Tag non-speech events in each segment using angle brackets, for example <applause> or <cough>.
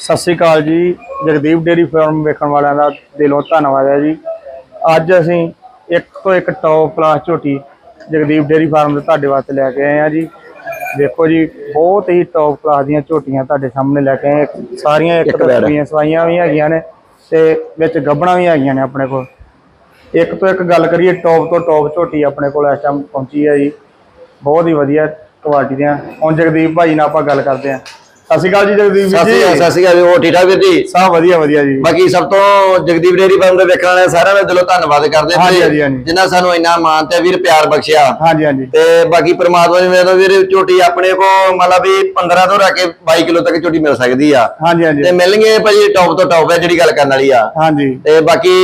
ਸਤਿ ਸ੍ਰੀ ਅਕਾਲ ਜੀ Jagdeep dairy farm ਵੇਖਣ ਵਾਲਿਆਂ ਦਾ ਦਿਲੋਂ ਧੰਨਵਾਦ ਹੈ ਜੀ। ਅੱਜ ਅਸੀਂ ਇੱਕ ਤੋਂ ਇੱਕ ਟੌਪ ਕਲਾਸ ਝੋਟੀ ਜਗਦੀਪ ਡੇਰੀ ਫਾਰਮ ਦੇ ਤੁਹਾਡੇ ਵਾਸਤੇ ਲੈ ਕੇ ਆਏ ਆ ਜੀ। ਦੇਖੋ ਜੀ ਬਹੁਤ ਹੀ ਟੌਪ ਕਲਾਸ ਦੀਆਂ ਝੋਟੀਆਂ ਤੁਹਾਡੇ ਸਾਹਮਣੇ ਲੈ ਕੇ ਆਏ। ਸਾਰੀਆਂ ਇੱਕ ਇੱਕ ਤੋਂ ਬੈੜ। ਇੱਕ ਸਵਾਈਆਂ ਵੀ ਹੈਗੀਆਂ ਨੇ ਤੇ ਵਿੱਚ ਗੱਬਣਾ ਵੀ ਹੈਗੀਆਂ ਨੇ ਆਪਣੇ ਕੋਲ। ਇੱਕ ਤੋਂ ਇੱਕ ਗੱਲ ਕਰੀਏ ਟੌਪ ਤੋਂ ਟੌਪ ਝੋਟੀ ਆਪਣੇ ਕੋਲ ਇਸ ਟਾਈਮ ਪਹੁੰਚੀ ਹੈ ਜੀ। ਬਹੁਤ ਹੀ ਵਧੀਆ ਕੁਆਲਿਟੀ ਦੀਆਂ। ਹੁਣ ਜਗਦੀਪ ਭਾਈ ਨਾਲ ਆਪਾਂ ਗੱਲ ਕਰਦੇ ਹਾਂ। ਸਤਿ ਸ਼੍ਰੀ ਅਕਾਲ ਜੀ ਜਗਦੀਪ ਸਤਿ ਜੀ ਸ਼੍ਰੀ ਅਕਾਲ ਸਤਿ ਸ਼੍ਰੀ ਅਕਾਲ ਹੋਰ ਠੀਕ ਠਾਕ ਵੀਰ ਜੀ? ਸਭ ਵਧੀਆ ਵਧੀਆ ਜੀ। ਬਾਕੀ ਸਭ ਤੋਂ ਜਗਦੀਪ ਡੇਰੀ ਫਾਰਮ ਦੇ ਵੇਖਣ ਵਾਲੇ ਸਾਰਿਆਂ ਦਾ ਦਿਲੋਂ ਧੰਨਵਾਦ ਕਰਦੇ ਤੇ ਹਾਂਜੀ। ਜਿਨ੍ਹਾਂ ਸਾਨੂੰ ਇੰਨਾ ਮਾਣ ਤੇ ਵੀਰ ਪਿਆਰ ਬਖਸ਼ਿਆ। ਹਾਂਜੀ ਹਾਂਜੀ। ਤੇ ਬਾਕੀ ਪ੍ਰਮਾਤਮਾ ਦੀ ਮਿਹਰ ਵੀਰ ਝੋਟੀ ਆਪਣੇ ਕੋ ਮਤਲਬ ਵੀ 15 ਤੋਂ ਲੈ ਕੇ 22 ਕਿਲੋ ਤੱਕ ਝੋਟੀ ਮਿਲ ਸਕਦੀ ਆ। ਹਾਂਜੀ ਤੇ ਹਾਂਜੀ ਮਿਲਣਗੇ ਭਾਜੀ ਟੌਪ ਤੋਂ ਟੌਪ ਹੈ ਜਿਹੜੀ ਗੱਲ ਕਰਨ ਵਾਲੀ ਆ। ਹਾਂਜੀ। ਤੇ ਬਾਕੀ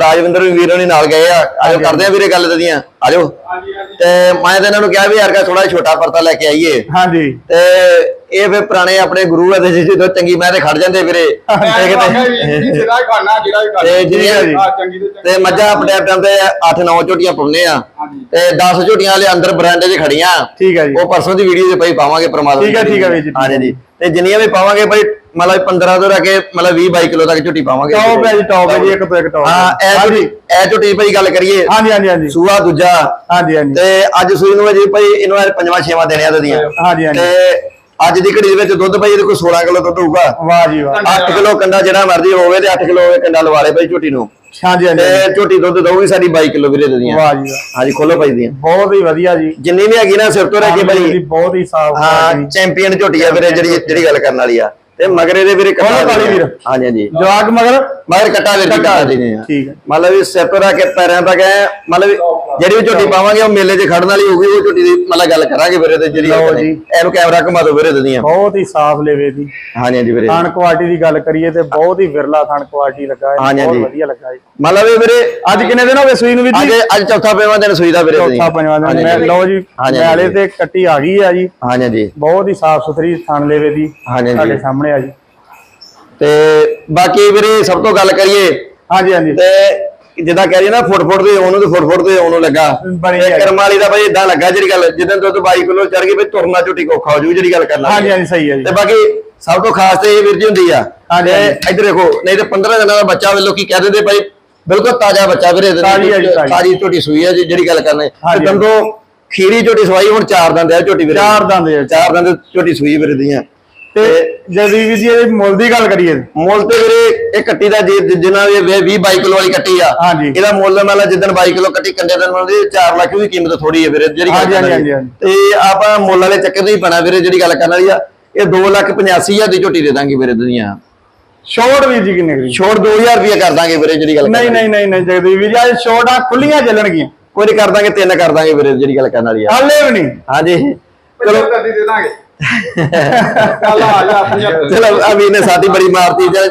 ਰਾਜਵਿੰਦਰ ਵੀਰ ਹੋਣੀ ਨਾਲ ਗਏ ਆ। ਹਾਂਜੀ। ਕਰਦੇ ਆ ਵੀਰੇ ਗੱਲ ਤਦੀਆਂ। ਆਜੋ। ਤੇ ਮੈਂ ਤਾਂ ਇਹਨਾਂ ਨੂੰ ਕਿਹਾ ਵੀ ਯਾਰ ਕਾ ਥੋੜਾ ਛੋਟਾ ਪਰਤਾ ਲੈ ਕੇ ਆਈਏ। ਹਾਂਜੀ। ਤੇ ਇਹ ਫਿਰ ਪੁਰਾਣੇ ਆਪਣੇ ਗੁਰੂ ਆ ਤੇ ਜਦੋਂ ਚੰਗੀ ਮੈਂ ਤੇ ਖੜ ਜਾਂਦੇ ਵੀਰੇ। ਕਹਿੰਦਾ ਕਿਤੇ- ਤੇ ਤੋਂ ਤੇ ਮੱਝਾਂ ਆਪਣੇ ਟਾਈਮ ਤੇ 8-9 ਝੋਟੀਆਂ ਪਾਉਂਦੇ ਆ। ਤੇ 10 ਝੋਟੀਆਂ ਵਾਲੇ ਅੰਦਰ ਬਰਾਂਡੇ 'ਚ ਖੜੀਆਂ। ਠੀਕ ਹੈ ਜੀ। ਉਹ ਪਰਸੋਂ ਦੀ ਵੀਡੀਓ 'ਚ ਭਾਈ ਪਾਵਾਂਗੇ ਪ੍ਰਮਾਤਮਾ ਠੀਕ ਹੈ, ਠੀਕ ਹੈ ਵੀਰ ਜੀ, ਹਾਂਜੀ ਜੀ। ਤੇ ਜਿੰਨੀਆਂ ਵੀ ਪਾਵਾਂਗੇ ਭਾਈ ਮਤਲਬ 15 ਤੋਂ ਲੈ ਕੇ ਮਤਲਬ 20 22 ਕਿਲੋ ਤੱਕ ਝੋਟੀ ਪਾਵਾਂਗੇ। ਟੌਪ ਹੈ ਜੀ ਟੌਪ ਹੈ ਜੀ ਇੱਕ ਤੋਂ ਇੱਕ ਟੌਪ ਹਾਂ। ਇਹ ਝੋਟੀ ਇਹ ਝੋਟੀ ਭਾਈ ਗੱਲ ਕਰੀਏ। ਹਾਂਜੀ ਹਾਂਜੀ ਹਾਂਜੀ। ਸੂਆ ਦੂਜਾ। ਹਾਂਜੀ ਹਾਂਜੀ। ਤੇ ਅੱਜ ਸੂਈ ਨੂੰ ਜੀ ਭਾਈ ਇਹਨੂੰ ਪੰਜਵਾਂ ਛੇਵਾਂ ਦੇਣਿਆ ਦੀਆਂ। ਹਾਂਜੀ ਹਾਂਜੀ। ਤੇ ਅੱਜ ਦੀ ਘੜੀ ਦੇ ਵਿੱਚ ਦੁੱਧ ਭਾਈ ਇਹਦੇ ਕੋਲ 16 ਕਿਲੋ ਦੁੱਧ ਹੋਊਗਾ। ਵਾਹ ਜੀ ਵਾਹ। 8 ਕਿਲੋ ਕੰਡਾ ਜਿਹੜਾ ਮਰਜ਼ੀ ਹੋਵੇ ਤੇ 8 ਕਿਲੋ ਕੰਡਾ ਲਵਾ ਲੈ ਭਾਈ ਝੋਟੀ ਨੂੰ। ਹਾਂਜੀ ਹਾਂਜੀ ਤੇ ਝੋਟੀ ਦੁੱਧ ਦਊਗੀ ਸਾਡੀ 22 ਕਿਲੋ ਵੀਰੇ ਦੀਆਂ ਵਾਹ ਜੀ ਵਾਹ। ਹਾਂਜੀ ਖੋਲੋ ਭਾਈ ਦੀਆਂ। ਬਹੁਤ ਹੀ ਵਧੀਆ ਜੀ। ਜਿੰਨੀ ਵੀ ਹੈਗੀ ਨਾ ਸਿਰ ਤੋਂ ਰਹਿ ਕੇ ਭਾਈ। ਬਹੁਤ ਹੀ ਸਾਫ਼ ਹਾਂ ਚੈਂਪੀਅਨ ਝੋਟੀ ਆ ਵੀਰੇ ਜਿਹੜੀ ਜਿਹੜੀ ਗੱਲ ਕਰਨ ਵਾਲੀ ਆ। ਤੇ ਮਗਰੇ ਦੇ ਵੀਰੇ ਕੱਟਾ ਖੋਲੋ ਕਾਲੀ ਵੀਰ। ਹਾਂਜੀ ਹਾਂਜੀ। ਜਵਾਕ ਮਗਰ। ਮਗਰ ਕੱਟਾ ਵੀਰ ਜੀ ਕੱਟਾ ਦੇ ਨੇ ਠੀਕ ਹੈ। ਮਤਲਬ ਵੀ ਸਿਰ ਤੋਂ ਰਹਿ ਕੇ ਪੈਰਾਂ ਤੱਕ ਐ ਮਤਲਬ ਵੀ ਜਿਹੜੀ ਝੋਟੀ ਪਾਵਾਂਗੇ ਉਹ ਮੇਲੇ 'ਚ ਖੜਨ ਵਾਲੀ ਹੋਊਗੀ ਉਹ ਝੋਟੀ ਦੀ ਮਤਲਬ ਗੱਲ ਕਰਾਂਗੇ ਵੀਰੇ ਤੇ ਜਿਹੜੀ ਲਓ ਜੀ। ਇਹਨੂੰ ਕੈਮਰਾ ਘੁਮਾ ਦਿਓ ਵੀਰੇ ਦੇ ਦੀਆਂ ਬਹੁਤ ਹੀ ਸਾਫ਼ ਲੇਵੇ ਦੀ ਹਾਂਜੀ ਹਾਂਜੀ ਵੀਰੇ। ਥਣ ਕੁਆਲਿਟੀ ਦੀ ਗੱਲ ਕਰੀਏ ਤੇ ਬਹੁਤ ਹੀ ਵਿਰਲਾ ਥਣ ਕੁਆਲਿਟੀ ਲੱਗਾ ਹੈ। ਹਾਂਜੀ, ਬਹੁਤ ਹਾਂਜੀ। ਵਧੀਆ ਲੱਗਾ ਜੀ। ਮਤਲਬ ਵੀ ਵੀਰੇ ਅੱਜ ਕਿੰਨੇ ਦਿਨ ਹੋ ਗਏ ਸੂਈ ਨੂੰ ਵੀ ਅੱਜ ਜੀ ਅੱਜ ਚੌਥਾ ਪੰਜਵਾਂ ਦਿਨ ਸੂਈ ਦਾ ਵੀਰੇ ਦੇ ਚੌਥਾ ਪੰਜਵਾਂ ਦਿਨ। ਮੈਂ। ਲਓ ਜੀ ਹਾਂਜੀ, ਮੈਲੇ ਹਾਂਜੀ। ਤੇ ਕੱਟੀ ਆ ਗਈ ਆ ਜੀ। ਹਾਂਜੀ ਹਾਂਜੀ। ਬਹੁਤ ਹੀ ਸਾਫ਼ ਸੁਥਰੀ ਥਣ ਲੇਵੇ ਦੀ ਹਾਂਜੀ, ਹਾਂਜੀ। ਸਾਡੇ ਸਾਹਮਣੇ ਆ ਜੀ। ਤੇ ਬਾਕੀ ਵੀਰੇ ਸਭ ਤੋਂ ਗੱਲ ਕਰੀਏ ਹਾਂਜੀ ਹਾਂਜੀ। ਤੇ ਜਿੱਦਾਂ ਕਹਿ ਰਹੀ ਨਾ ਫੁੱਟ ਫੁੱਟ ਦੇ ਉਹਨੂੰ ਤੇ ਫੁੱਟ ਫੁੱਟ ਦੇ ਉਹਨੂੰ ਲੱਗਾ ਤੇ। ਕਰਮ ਵਾਲੀ ਦਾ ਭਾਈ ਇਦਾਂ ਲੱਗਾ ਜਿਹੜੀ ਗੱਲ ਜਿੱਦਾਂ ਦੁੱਧ 22 ਕਿਲੋ ਚੜ ਗਈ ਭਾਈ ਤੁਰਨਾ ਝੁੱਟੀ ਕੋਖਾ ਹੋ ਜੂ ਜਿਹੜੀ ਗੱਲ ਕਰਨਾ ਹਾਂਜੀ ਹਾਂਜੀ ਸਹੀ ਹੈ ਜੀ ਤੇ ਬਾਕੀ ਸਭ ਤੋਂ ਖਾਸ ਤੇ ਇਹ ਵੀਰ ਜੀ ਹੁੰਦੀ ਆ ਤੇ। ਇੱਧਰ ਦੇਖੋ ਨਹੀਂ ਤੇ 15 ਦਿਨਾਂ ਦਾ ਬੱਚਾ ਵੇ ਲੋਕੀ ਕਹਿ ਦਿੰਦੇ ਭਾਈ ਬਿਲਕੁਲ ਤਾਜ਼ਾ ਬੱਚਾ ਵੀਰੇ। ਤਾਜ਼ੀ ਝੋਟੀ ਸੂਈ ਹੈ ਜਿਹੜੀ ਗੱਲ ਕਰਨਾ। ਤੇ। ਦੰਦੋ ਖੀਰੀ ਝੋਟੀ ਸਵਾਈ ਹੁਣ ਚਾਰ ਦੰਦ ਹੈ ਝੋਟੀ ਵੀਰੇ ਚਾਰ ਦੰਦ। ਚਾਰ ਦੰਦ ਝੋਟੀ ਸੂਈ ਵੀਰੇ ਦੀਆਂ ਤੇ ਜਦੀਵੀ ਜੀ ਇਹ ਮੁੱਲ ਦੀ ਗੱਲ ਕਰੀਏ। ਮੁੱਲ ਤੇ ਵੀਰੇ ਇਹ ਕੱਟੀ ਦਾ ਜੇ ਜਿੰਨਾ ਵੀ 20 22 ਕਿਲੋ ਵਾਲੀ ਕੱਟੀ ਆ। ਇਹਦਾ ਮੁੱਲ ਮਤਲਬ ਜਿੱਦਣ 22 ਕਿਲੋ ਕੱਟੀ ਕੰਡੇ ਦਿਨ ਮਿਲਦੀ 4 ਲੱਖ ਵੀ ਕੀਮਤ ਥੋੜੀ ਹੈ ਵੀਰੇ ਜਿਹੜੀ। ਤੇ ਆਪਾਂ ਮੁੱਲ ਵਾਲੇ ਚੱਕਰ ਨਹੀਂ ਪੈਣਾ ਵੀਰੇ ਜਿਹੜੀ ਗੱਲ ਕਰਨ ਵਾਲੀ ਆ। ਇਹ 2 ਲੱਖ 85 ਹਜ਼ਾਰ ਦੀ ਝੋਟੀ ਦੇ ਦਾਂਗੇ ਵੀਰੇ ਦੁਨੀਆ। ਸ਼ੋਰਟ ਵੀ ਜੀ ਕਿੰਨੇ ਕਰੀ? ਛੋੜ 2000 ਰੁਪਏ ਕਰ ਦਾਂਗੇ ਵੀਰੇ ਜਿਹੜੀ ਗੱਲ ਨਹੀਂ ਨਹੀਂ ਨਹੀਂ ਨਹੀਂ ਜਗਦੀਪ ਜੀ ਅੱਜ ਸ਼ੋਰਟਾਂ ਖੁੱਲੀਆਂ ਚੱਲਣਗੀਆਂ। ਕੋਈ ਨਹੀਂ ਕਰ ਦਾਂਗੇ ਤਿੰਨ ਕਰ ਦਾਂਗੇ ਵੀਰੇ ਜਿਹੜੀ ਗੱਲ ਕਰਨ ਵਾਲੀ ਆ। ਹਾਲੇ ਵੀ ਨਹੀਂ। ਹਾਂਜੀ। ਚਲੋ ਕਦੀ ਦੇ ਦਾਂਗੇ। ਚੱਲ ਜਾ ਅਭੀ ਨੇ ਸਾਡੀ ਬੜੀ ਮਾਰਤੀ। ਚੱਲ-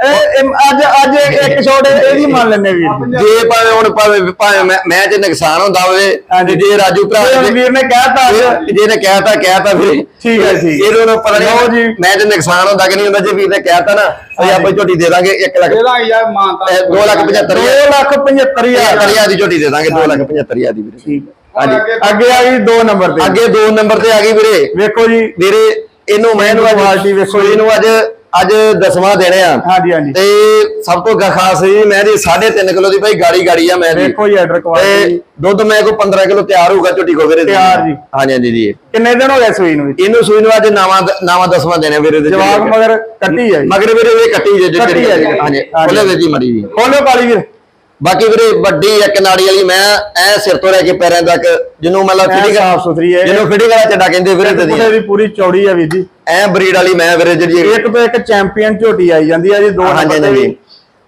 ਇਹ- ਇਹ- ਅੱਜ ਅੱਜ ਇੱਕ ਸ਼ੋਰਟ ਇਹਦੀ ਮੰਨ ਲੈਨੇ ਵੀਰ। ਜੀ ਜੇ ਭਾਵੇਂ ਹੁਣ ਭਾਵੇਂ ਭਾਵੇਂ ਮੈਂ ਮੈਂ ਚ ਨੁਕਸਾਨ ਹੁੰਦਾ ਹੋਵੇ। ਤੇ ਜੇ ਰਾਜੂ ਭਰਾ ਜੇ ਵੀਰ ਨੇ ਕਹਿਤਾ ਜੇ ਨੇ ਕਹਿਤਾ ਕਹਿਤਾ ਫਿਰ ਠੀਕ ਹੈ, ਠੀਕ। ਇਹਨੂੰ ਨੂੰ ਪਤਾ ਨਹੀਂ ਜੀ। ਮੈਂ ਤੇ ਨੁਕਸਾਨ ਹੁੰਦਾ ਕਿ ਨਹੀਂ ਹੁੰਦਾ ਜੇ ਵੀਰ ਨੇ ਕਹਿਤਾ ਨਾ ਅਸੀਂ ਆਪਾਂ ਝੋਟੀ ਦੇ ਦਾਂਗੇ 1 ਲੱਖ। ਦੇ ਦਾਂਗੇ ਯਾਰ ਮਾਨਤਾ। 2 ਲੱਖ 75 2 ਹਜ਼ਾਰ ਲੱਖ 75000 ਹਜ਼ਾਰ। ਦੀ ਝੋਟੀ ਦੇ ਦਾਂਗੇ 2 ਲੱਖ 75 ਹਜ਼ਾਰ ਦੀ ਵੀਰੇ। ਠੀਕ। ਹਾਂਜੀ। ਅੱਗੇ ਆ ਗਈ 2 ਨੰਬਰ ਤੇ ਅੱਗੇ 2 ਨੰਬਰ ਤੇ ਆ ਗਈ ਵੀਰੇ ਵੇਖੋ ਜੀ ਵੀਰੇ ਇਹਨੂੰ ਮੈਂ ਇਹਨੂੰ ਕੁਆਲਿਟੀ ਵੇਖੋ ਸੂਈ ਨੂੰ ਅੱਜ ਅੱਜ ਦਸਵਾਂ ਦੇਣੇ ਆ ਹਾਂਜੀ ਹਾਂਜੀ ਤੇ ਸਭ ਤੋਂ ਖਾਸ ਜੀ ਮੈਂ ਦੀ 3.5 ਕਿਲੋ ਦੀ ਭਾਈ ਗਾੜੀ ਗਾੜੀ ਆ ਮੈਂ ਦੀ ਵੇਖੋ ਜੀ ਆਰਡਰ ਤੇ ਕੁਆਲਿਟੀ ਦੁੱਧ ਮੈਂ ਕੋ 15 ਕਿਲੋ ਤਿਆਰ ਹੋਊਗਾ ਝੋਟੀ ਕੋ ਵੀਰੇ। ਤਿਆਰ ਜੀ। ਹਾਂਜੀ ਹਾਂਜੀ ਜੀ ਕਿੰਨੇ ਦਿਨ ਹੋ ਗਏ ਸੂਈ ਨੂੰ? ਇਹਨੂੰ ਸੂਈ ਨੂੰ ਅੱਜ ਨਾਵਾਂ ਨਾਵਾਂ ਦਸਵਾਂ ਦੇਣੇ ਵੀਰੇ ਦੇ ਜਵਾਬ ਮਗਰ ਕੱਟੀ ਹੈ ਜੀ ਮਗਰ ਵੀਰੇ ਇਹ ਕੱਟੀ ਜੇ ਕੱਟੀ ਹੈ ਜੀ। ਹਾਂਜੀ। ਖੋਲੇ ਜੀ ਮੜੀ ਜੀ ਖੋਲੋ ਕਾਲੀ ਵੀਰ ਬਾਕੀ ਵੀਰੇ ਵੱਡੀ ਇੱਕ ਨਾੜੀ ਵਾਲੀ ਮੈਂ ਐ ਸਿਰ ਤੋਂ ਲੈ ਕੇ ਪੈਰਾਂ ਤੱਕ ਜਿਹਨੂੰ ਮਤਲਬ ਫਿਟਿੰਗ ਸਾਫ਼ ਸੁਥਰੀ ਹੈ। ਜਿਹਨੂੰ ਫਿਟਿੰਗ ਵਾਲਾ ਚੱਡਾ ਕਹਿੰਦੇ ਵੀਰੇ ਤੇ ਦੀ ਪੂਰੀ ਚੌੜੀ ਹੈ ਵੀਰ ਜੀ। ਐ ਬਰੀਡ ਵਾਲੀ ਮੈਂ ਵੀਰੇ ਜਿਹੜੀ ਇੱਕ ਤੋਂ ਇੱਕ ਚੈਂਪੀਅਨ ਝੋਟੀ ਆਈ ਜਾਂਦੀ ਹੈ ਜੀ ਦੋ ਹਾਂਜੀ ਨੰਬਰ ਤੇ ਵੀ।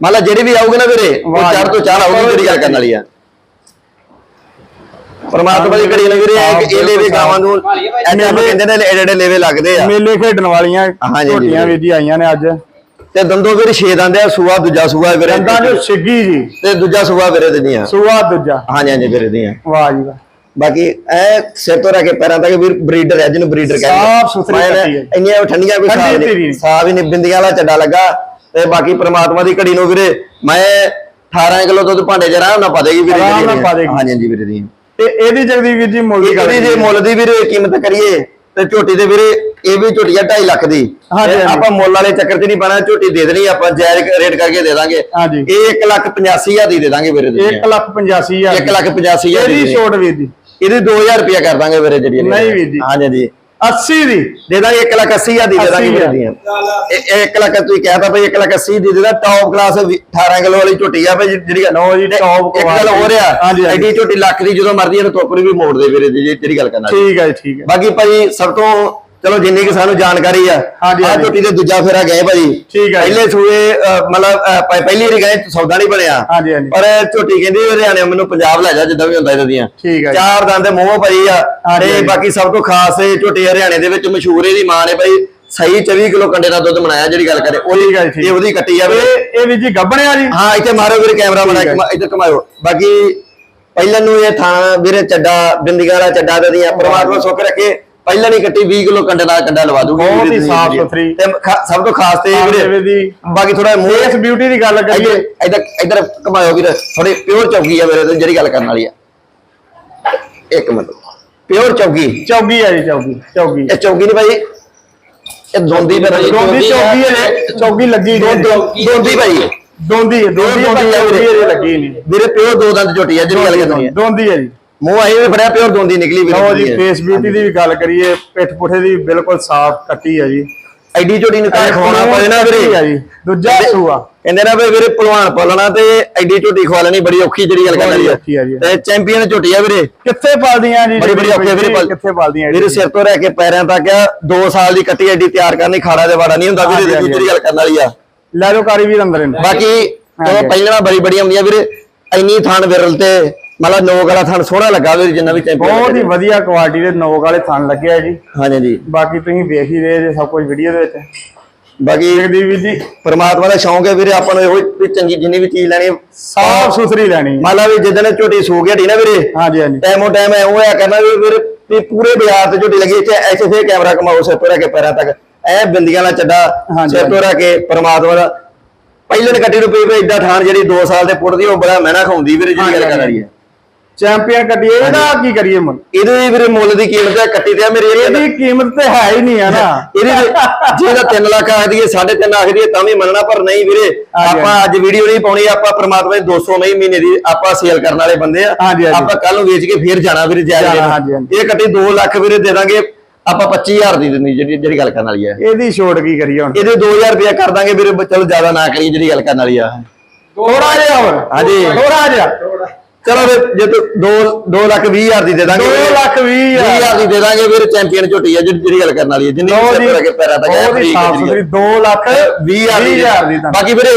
ਮਤਲਬ ਜਿਹੜੀ ਵੀ ਆਊਗੀ ਨਾ ਵੀਰੇ ਉਹ ਚਾਰ ਤੋਂ। ਚਾਰ ਆਊਗੀ ਜਿਹੜੀ ਗੱਲ ਕਰਨ ਵਾਲੀ ਆ। ਪਰਮਾਤਮਾ ਦੀ ਘੜੀ ਲੱਗ ਰਹੀ ਹੈ ਕਿ ਇਹ ਲੈਵੇ ਗਾਵਾਂ ਨੂੰ ਐਨੇ ਕਹਿੰਦੇ ਨੇ ਏਡੇ ਏਡੇ ਲੈਵੇ ਲੱਗਦੇ ਆ। ਮੇਲੇ ਖੇਡਣ ਵਾਲੀਆਂ ਝੋਟੀਆਂ। ਵੀਰ ਜੀ ਆਈਆਂ ਨੇ ਅੱਜ। ਤੇ ਦੰਦੋਂ ਵੀਰੇ ਛੇ ਦੰਦ ਆ ਸੂਆ ਦੂਜਾ ਸੂਆ ਵੀਰੇ। ਦੰਦਾਂ ਜੋ ਛਿੱਗੀ ਜੀ। ਤੇ ਦੂਜਾ ਸੂਆ ਵੀਰੇ ਦੇ ਦੀਆਂ। ਸੂਆ ਦੂਜਾ। ਹਾਂਜੀ ਹਾਂਜੀ ਵੀਰੇ ਦੀਆਂ। ਵਾਹ ਜੀ ਵਾਹ। ਬਾਕੀ ਐ ਸਿਰ ਤੋਂ ਕੇ ਪੈਰਾਂ ਤੱਕ ਵੀਰ ਬਰੀਡਰ ਹੈ ਜਿਹਨੂੰ ਬਰੀਡਰ ਕਹਿੰਦੇ ਸਾਫ਼ ਸੁਥਰੀ ਕੱਟੀ ਹੈ। ਇੰਨੀਆਂ ਠੰਡੀਆਂ ਕੋਈ ਧੀਰੀ। ਨਹੀਂ ਸਾਹ ਵੀ ਨਹੀਂ ਬਿੰਦੀਆਂ ਵਾਲਾ ਚੱਡਾ ਲੱਗਾ। ਤੇ ਬਾਕੀ ਪ੍ਰਮਾਤਮਾ ਦੀ ਘੜੀ ਨੂੰ ਵੀਰੇ ਮੈਂ 18 ਕਿਲੋ ਦੁੱਧ ਭਾਂਡੇ ਚ ਆਰਾਮ ਨਾਲ ਪਾ ਦੇਗੀ ਵੀਰੇ ਆਰਾਮ ਨਾਲ। ਹਾਂਜੀ ਹਾਂਜੀ ਵੀਰੇ ਦੀ ਤੇ ਇਹਦੀ ਜਗਦੀ ਵੀਰ ਜੀ ਮੁੱਲ ਦੀ ਗੱਲ ਇਹਦੀ ਜੇ ਮੁੱਲ ਦੀ ਵੀਰੇ ਕੀਮਤ ਕਰੀਏ ਤੇ ਝੋਟੀ ਦੇ ਵੀਰੇ ਇਹ ਵੀ ਝੋਟੀ ਆ 2.5 ਲੱਖ ਦੀ। ਆਪਾਂ ਮੁੱਲ ਵਾਲੇ ਚੱਕਰ 'ਚ ਨਹੀਂ ਪਾਣਾ ਝੋਟੀ ਦੇ ਦੇਣੀ ਆਪਾਂ ਜਾਇਜ਼ ਰੇਟ ਕਰਕੇ ਦੇ ਦਾਂਗੇ। ਇਹ 1 ਲੱਖ 85 ਹਜ਼ਾਰ ਦੀ ਦੇ ਦਾਂਗੇ ਵੀਰੇ ਤੁਸੀਂ 1 ਲੱਖ 85 ਹਜ਼ਾਰ 1 ਲੱਖ 85 ਹਜ਼ਾਰ ਦੀ ਇਹਦੀ ਦੇ ਛੋਟ ਵੀਰ ਜੀ ਇਹਦੀ 2000 ਰੁਪਇਆ ਕਰ ਦਾਂਗੇ ਵੀਰੇ ਜਿਹੜੀ। ਨਹੀਂ ਵੀਰ ਜੀ। ਹਾਂਜੀ ਜੀ 80 ਦੀ ਦੇ ਦਾਂਗੇ 1 ਲੱਖ 80 ਹਜ਼ਾਰ ਦੀ ਦੇ ਦਾਂਗੇ 80 ਵੀਰੇ ਦੀਆਂ ਇਹ 1 ਲੱਖ ਤੁਸੀਂ ਕਹਿਤਾ ਬਈ 1 ਲੱਖ 80 ਦੀ ਦੇ ਦਾ ਟੌਪ ਕਲਾਸ 18 ਕਿਲੋ ਵਾਲੀ ਝੋਟੀ ਆ ਬਈ ਜਿਹੜੀ ਲਓ ਜੀ, top ਇੱਕ ਗੱਲ ਹੋ ਰਿਹਾ। ਐਡੀ ਝੋਟੀ ਲੱਖ ਦੀ ਜਦੋਂ ਮਰਦੀ ਇਹਨੂੰ ਟੋਕਰੀ ਵੀ ਮੋੜ ਦੇ ਵੀਰੇ ਦੀ ਜਿਹੜੀ ਗੱਲ ਕਰਨਾ ਠੀਕ ਹੈ ਜੀ ਠੀਕ ਹੈ ਬਾਕੀ ਭਾਈ ਸਭ ਤੋਂ ਚਲੋ ਜਿੰਨੀ ਕਿ ਸਾਨੂੰ ਜਾਣਕਾਰੀ ਆ ਹਾਂਜੀ। ਝੋਟੀ ਦੇ ਦੂਜਾ ਫੇਰਾ ਗਏ ਭਾਈ ਠੀਕ ਹੈ। ਪਹਿਲੇ ਸੂਏ ਮਤਲਬ ਪਹਿਲੀ ਵਾਰੀ ਗਏ ਸੌਦਾ ਨਹੀਂ ਬਣਿਆ ਹਾਂਜੀ, ਹਾਂਜੀ। ਪਰ ਝੋਟੀ ਕਹਿੰਦੀ ਹਰਿਆਣੇ ਮੈਨੂੰ ਪੰਜਾਬ ਲੈ ਜਾ ਜਿੱਦਾਂ ਵੀ ਹੁੰਦਾ ਇਹਨਾਂ ਦੀਆਂ। ਚਾਰ ਦੰਦ ਮੂੰਹ ਪਈ ਆ ਤੇ। ਬਾਕੀ ਸਭ ਤੋਂ ਖਾਸ ਇਹ ਝੋਟੀ ਹਰਿਆਣੇ ਦੇ ਵਿੱਚ ਮਸ਼ਹੂਰ ਇਹਦੀ ਮਾਂ ਨੇ ਭਾਈ ਸਹੀ 24 ਕਿਲੋ ਕੰਡੇ ਦਾ ਦੁੱਧ ਬਣਾਇਆ ਜਿਹੜੀ ਗੱਲ ਕਰੇ ਉਹਦੀ ਜੀ, ਠੀਕ। ਇਹ ਉਹਦੀ ਕੱਟੀ ਆ ਵੀਰੇ ਇਹ ਵੀਰ ਜੀ ਗੱਬਣਿਆ ਜੀ ਹਾਂ ਇੱਥੇ ਮਾਰੋ ਵੀਰੇ ਕੈਮਰਾ ਬਣਾ ਇੱਧਰ ਘਮਾਇਓ ਬਾਕੀ ਪਹਿਲਾਂ ਨੂੰ ਇਹ ਥਾਂ ਵੀਰੇ ਚੱਡਾ ਵਾਲਾ ਚੱਡਾ ਦੇ ਦੀਆਂ ਪਰਮਾਤਮਾ ਸੁੱਖ ਰੱਖੇ ਪਹਿਲਾਂ ਨਹੀਂ ਕੱਟੀ 20 ਕਿਲੋ ਕੰਡੇ ਨਾਲ ਕੰਡਾ ਲਵਾ ਦੂਗੀ ਬਹੁਤ ਹੀ ਸਾਫ਼। ਸੁਥਰੀ। ਤੇ ਖਾ- ਸਭ ਤੋਂ ਖਾਸ ਤੇ ਇਹ ਵੀਰੇ ਦੀ। ਬਾਕੀ ਥੋੜਾ ਮੂੰਹ ਫੇਸ ਬਿਊਟੀ ਦੀ ਗੱਲ ਕਰੀਏ। ਇੱਧਰ ਇੱਧਰ ਇੱਧਰ ਘਮਾਇਓ ਵੀਰੇ ਥੋੜੀ ਪਿਓਰ ਚੌਗੀ ਆ ਵੀਰੇ ਤੇ ਜਿਹੜੀ ਗੱਲ ਕਰਨ ਵਾਲੀ ਆ। ਇੱਕ ਮਿੰਟ। ਪਿਓਰ ਚੌਗੀ। ਚੌਗੀ ਆ ਜੀ ਚੌਗੀ ਚੌਗੀ। ਇਹ ਚੌਗੀ ਨਹੀਂ ਭਾਈ। ਇਹ ਦੋਂਦੀ ਫਿਰ ਦੋਂਦੀ ਚੌਗੀ ਹੈ ਚੌਗੀ ਲੱਗੀ ਨਹੀਂ ਦੋਂਦੀ ਭਾਈ। ਦੋਂਦੀ ਹੈ ਦੋਂਦੀ ਹੈ ਦੋਂਦੀ ਲੱਗੀ ਨਹੀਂ। ਵੀਰੇ ਪਿਓਰ ਦੋ ਦੰਦ ਝੋਟੀ ਆ ਜਿਹੜੀ ਗੱਲ ਕਰਨੀ ਆ। ਦੋਂਦੀ ਹੈ ਜੀ। ਮੂੰਹ ਆਈ ਵੀ ਫੜਿਆ ਪਿਓਰ ਦੋਂਦੀ ਨਿਕਲੀ ਵੀਰੇ ਲਓ ਜੀ। ਫੇਸ ਬਿਊਟੀ ਦੀ ਵੀ ਗੱਲ ਕਰੀਏ ਪਿੱਠ ਪੁੱਠੇ ਦੀ ਵੀ ਬਿਲਕੁਲ ਸਾਫ਼ ਕੱਟੀ ਹੈ ਜੀ। ਐਡੀ ਝੋਟੀ ਨੂੰ ਤਾਂ ਖਵਾਉਣਾ ਪਏ ਨਾ ਵੀਰੇ। ਜੀ ਦੂਜਾ ਸੂਆ। ਕਹਿੰਦੇ ਨਾ ਵੀ ਵੀਰੇ ਪਹਿਲਵਾਨ ਪਾਲਣਾ ਤੇ ਐਡੀ ਝੋਟੀ ਖਵਾ ਲੈਣੀ ਬੜੀ ਔਖੀ ਜਿਹੜੀ ਗੱਲ ਕਰਨੀ ਆ। ਤੇ ਚੈਂਪੀਅਨ ਝੋਟੀ ਆ ਵੀਰੇ। ਕਿੱਥੇ ਪਲਦੀਆਂ ਜੀ ਬੜੀ ਬੜੀ ਔਖੀ ਆ ਵੀਰੇ ਕਿੱਥੇ ਪਲਦੀਆਂ ਵੀਰੇ ਸਿਰ ਤੋਂ ਰਹਿ ਕੇ ਪੈਰਾਂ ਤੱਕ ਆ 2 ਸਾਲ ਦੀ ਕੱਟੀ ਐਡੀ ਤਿਆਰ ਕਰਨੀ ਖਾੜਾ ਦੇ ਵਾੜਾ ਨਹੀਂ ਹੁੰਦਾ ਵੀਰੇ ਜਿਹੜੀ ਗੱਲ ਕਰਨ ਵਾਲੀ ਆ। ਲੈ ਲਓ ਕਾਰੀ ਵੀਰ ਅੰਦਰ ਇਹਨੂੰ। ਬਾਕੀ। ਪਹਿਲਾਂ ਬੜੀ ਬੜੀ ਆਉਂਦੀਆਂ ਵੀਰੇ ਇੰਨੀ ਥਣ ਵਿਰਲ ਤੇ ਮਤਲਬ ਨੋਕ ਵਾਲਾ ਥਣ ਸੋਹਣਾ ਲੱਗਾ ਵੀਰੇ ਜਿੰਨਾ ਵੀ ਚੈਂਪੀਅਨ ਬਹੁਤ ਹੀ ਵਧੀਆ ਕੁਆਲਿਟੀ ਦੇ ਨੋਕ ਵਾਲੇ ਥਣ ਲੱਗਿਆ ਜੀ। ਹਾਂਜੀ ਜੀ। ਬਾਕੀ ਤੁਸੀਂ ਵੇਖ ਹੀ ਰਹੇ ਜੇ ਸਭ ਕੁਝ ਵੀਡੀਓ ਦੇ ਵਿੱਚ। ਬਾਕੀ ਜਗਦੀਪ ਵੀਰ ਜੀ। ਪਰਮਾਤਮਾ ਦਾ ਸ਼ੌਂਕ ਹੈ ਵੀਰੇ ਆਪਾਂ ਨੂੰ ਇਹੋ ਚੰਗੀ ਜਿੰਨੀ ਵੀ ਚੀਜ਼ ਲੈਣੀ ਸਾਫ਼ ਸੁਥਰੀ ਲੈਣੀ। ਮੰਨ ਲਾ ਵੀ ਜਿੱਦਣ ਝੋਟੀ ਸੂ ਗਿਆ ਢੀ ਨਾ ਵੀਰੇ ਹਾਂਜੀ ਹਾਂਜੀ। ਟਾਈਮੋ ਟਾਈਮ ਐ ਉਹ ਆ ਕਰਨਾ ਵੀ ਵੀਰੇ ਵੀ ਪੂਰੇ ਬਾਜ਼ਾਰ ਤੇ ਝੋਟੀ ਲੱਗੀ ਇੱਥੇ ਐਸੇ ਫੇਰ ਕੈਮਰਾ ਕਮਾਓ ਸਿਰ ਤੋਂ ਕੇ ਪੈਰਾਂ ਤੱਕ। ਐ ਬਿੰਦੀਆਂ ਦਾ ਚੱਡਾ ਸਿਰ ਤੋਂ ਕੇ ਪਰਮਾਤਮਾ ਦਾ। ਪਹਿਲੇ ਨੇ ਕੱਟੀ ਨੂੰ ਪਈ ਪਈ ਜਿਹੜੀ 2 ਸਾਲ ਦੇ ਪੁੱਟ ਦੀ ਉਹ ਬੜਾ ਮਹਿਣਾ ਖਾਉਂਦੀ ਵੀਰੇ ਜਿਹੜੀ ਗੱਲ ਕਰ ਰਹੀ ਹੈ। ਚੈਂਪੀਅਨ ਕੱਟੀ ਇਹਦਾ ਕੀ ਕਰੀਏ ਮੁੱਲ? ਇਹਦੇ ਵੀ ਵੀਰੇ ਮੁੱਲ ਦੀ ਕੀਮਤ ਹੈ ਕੱਟੀ ਤੇ ਆ ਮੇਰੀ ਇਹ ਇਹਦੀ ਕੀਮਤ ਤੇ ਹੈ ਹੀ ਨਹੀਂ ਆ ਨਾ। <laughs> ਇਹਦੀ ਜਿਹਦਾ 3 ਲੱਖ ਆਖ ਦਈਏ 3.5 ਆਖ ਦਈਏ ਤਾਂ ਵੀ ਮੰਨਣਾ ਪਰ ਨਹੀਂ ਵੀਰੇ। ਹਾਂਜੀ, ਆਪਾਂ ਅੱਜ ਵੀਡੀਓ ਨਹੀਂ ਪਾਉਣੀ ਆਪਾਂ ਪ੍ਰਮਾਤਮਾ ਦੀ 200 ਨਹੀਂ ਮਹੀਨੇ ਦੀ ਆਪਾਂ ਸੇਲ ਕਰਨ ਵਾਲੇ ਬੰਦੇ ਆ। ਹਾਂਜੀ, ਹਾਂਜੀ। ਆਪਾਂ ਕੱਲ ਨੂੰ ਵੇਚ ਕੇ ਫੇਰ ਜਾਣਾ ਵੀਰੇ ਜਾਇਜ਼ ਜਾਣਾ, ਰੇਟ। ਹਾਂਜੀ, ਹਾਂਜੀ। ਇਹ ਕੱਟੀ 2 ਲੱਖ ਵੀਰੇ ਦੇ ਦਾਂਗੇ ਆਪਾਂ 25000 ਦੀ ਦਿੰਦੀ ਜਿਹੜੀ ਜਿਹੜੀ ਗੱਲ ਕਰਨ ਵਾਲੀ ਆ। ਇਹਦੀ ਛੋਟ ਕੀ ਕਰੀਏ ਹੁਣ? ਇਹਦੇ 2000 ਰੁਪਇਆ ਕਰ ਦਾਂਗੇ ਵੀਰੇ ਚਲੋ ਜ਼ਿਆਦਾ ਨਾ ਕਰੀਏ ਜਿਹੜੀ ਗੱਲ ਕਰਨ ਵਾਲੀ ਆ। ਥੋੜਾ ਜਿਹਾ ਹੋਰ। ਹਾਂਜੀ। ਥੋੜਾ ਜਿਹਾ। ਚਲੋ ਫਿਰ ਜੇ ਤੂੰ 2 2 ਲੱਖ 20 ਹਜ਼ਾਰ ਦੀ ਦੇ ਦਾਂਗੇ 2 ਲੱਖ 20 ਹਜ਼ਾਰ। ਹਜ਼ਾਰ ਦੀ ਦੇ ਦਾਂਗੇ ਵੀਰੇ ਚੈਂਪੀਅਨ ਝੋਟੀ ਆ ਜਿਹੜੀ ਜਿਹੜੀ ਗੱਲ ਕਰਨ ਵਾਲੀ ਹੈ ਜਿੰਨੀ ਲਓ ਵੀ ਜੀ ਤੋਂ ਪੈਰਾਂ ਤੱਕ ਬਹੁਤ ਹੀ ਸਾਫ਼ ਸੁਥਰੀ 2 ਲੱਖ 20 ਹਜ਼ਾਰ ਦੀ ਤਾਂ ਬਾਕੀ ਵੀਰੇ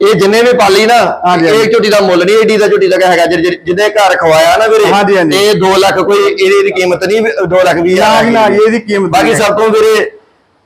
ਇਹ ਜਿੰਨੇ ਵੀ ਪਾਲੀ ਨਾ ਹਾਂਜੀ, ਇਹ। ਝੋਟੀ ਦਾ ਮੁੱਲ ਨਹੀਂ ਏਡੀ ਦਾ ਝੋਟੀ ਦਾ ਹੈਗਾ ਜਿਹਦੇ ਜਿਹਦੇ ਘਰ ਖਵਾਇਆ ਨਾ ਵੀਰੇ ਹਾਂਜੀ, ਹਾਂਜੀ। ਇਹ 2 ਲੱਖ ਕੋਈ ਇਹਦੀ ਦੀ ਕੀਮਤ ਨਹੀਂ 2 ਲੱਖ 20 ਨਾ ਹਜ਼ਾਰ ਜੀ, ਨਾ ਜੀ, ਇਹਦੀ ਕੀਮਤ ਬਾਕੀ ਨਹੀਂ ਹੈ। ਸਭ ਤੋਂ ਵੀਰੇ